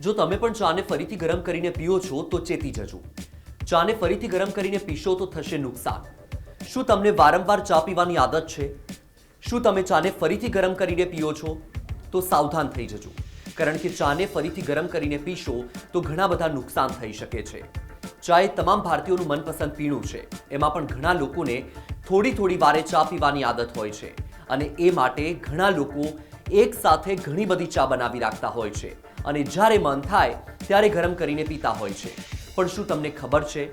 જો તમે પણ ચાને ફરીથી ગરમ કરીને પીઓ છો, તો ચેતી જજો. ચાને ફરીથી ગરમ કરીને પીશો તો થશે નુકસાન. શું તમને વારંવાર ચા પીવાની આદત છે? શું તમે ચાને ફરીથી ગરમ કરીને પીઓ છો? તો સાવધાન થઈ જજો. કારણ કે ચાને ફરીથી ગરમ કરીને પીશો, તો ઘણા બધા નુકસાન થઈ શકે છે. ચા એ તમામ ભારતીયોનું મનપસંદ પીણું છે. એમાં પણ ઘણા લોકોને થોડી થોડી વારે ચા પીવાની આદત હોય છે. અને એ માટે ઘણા લોકો એક સાથે ઘણી બધી ચા બનાવી રાખતા હોય છે. અને જ્યારે મન થાય ત્યારે ગરમ કરીને પીતા હોય છે. પણ શું તમને ખબર છે?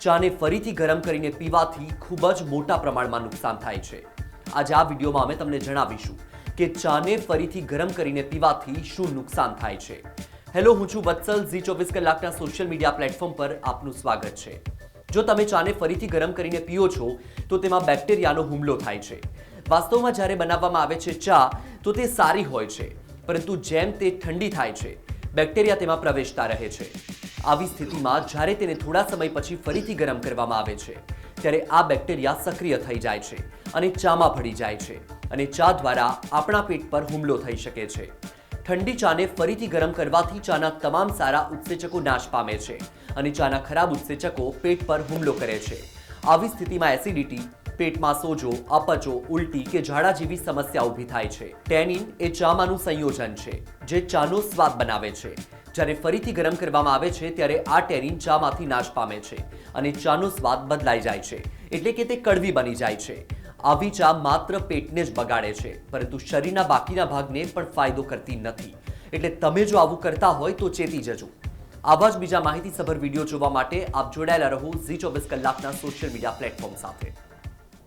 ચાને ફરીથી ગરમ કરીને પીવાથી ખૂબ જ મોટા પ્રમાણમાં નુકસાન થાય છે. આજે આ વિડીયોમાં અમે તમને જણાવીશું કે ચાને ફરીથી ગરમ કરીને પીવાથી શું નુકસાન થાય છે. હેલો, હું છું વત્સલ, ઝી ચોવીસ કલાકના સોશિયલ મીડિયા પ્લેટફોર્મ પર આપનું સ્વાગત છે. જો તમે ચાને ફરીથી ગરમ કરીને પીઓ છો, તો તેમાં બેક્ટેરિયાનો હુમલો થાય છે. વાસ્તવમાં જ્યારે બનાવવામાં આવે છે ચા, તો તે સારી હોય છે, પરંતુ જેમ તે ઠંડી થાય છે બેક્ટેરિયા તેમાં પ્રવેશતા રહે છે. આવી સ્થિતિમાં જ્યારે તેને થોડા સમય પછી ફરીથી ગરમ કરવામાં આવે છે, ત્યારે આ બેક્ટેરિયા સક્રિય થઈ જાય છે અને ચામાં ભળી જાય છે અને ચા દ્વારા આપણા પેટ પર હુમલો થઈ શકે છે. ઠંડી ચાને ફરીથી ગરમ કરવાથી ચાના તમામ સારા ઉત્સેચકો નાશ પામે છે અને ચાના ખરાબ ઉત્સેચકો પેટ પર હુમલો કરે છે. આવી સ્થિતિમાં એસિડિટી પેટમાં સોજો અપચો ઉલટી કે ઝાડા જેવી સમસ્યા ઊભી થાય છે. ટેનિન એ ચામાંનું સંયોજન છે, જે ચાનો સ્વાદ બનાવે છે. જ્યારે ફરીથી ગરમ કરવામાં આવે છે, ત્યારે આ ટેનિન ચામાંથી નાશ પામે છે અને ચાનો સ્વાદ બદલાઈ જાય છે, એટલે કે તે કડવી બની જાય છે. આવી ચા માત્ર પેટને જ બગાડે છે, પરંતુ શરીરના બાકીના ભાગને પણ ફાયદો કરતી નથી. એટલે તમે જો આવું કરતા હોય તો ચેતી જજો. આવા જ બીજા માહિતીસભર વીડિયો જોવા માટે આપ જોડાયેલા રહો ઝી ચોવીસ કલાકના સોશિયલ મીડિયા પ્લેટફોર્મ સાથે.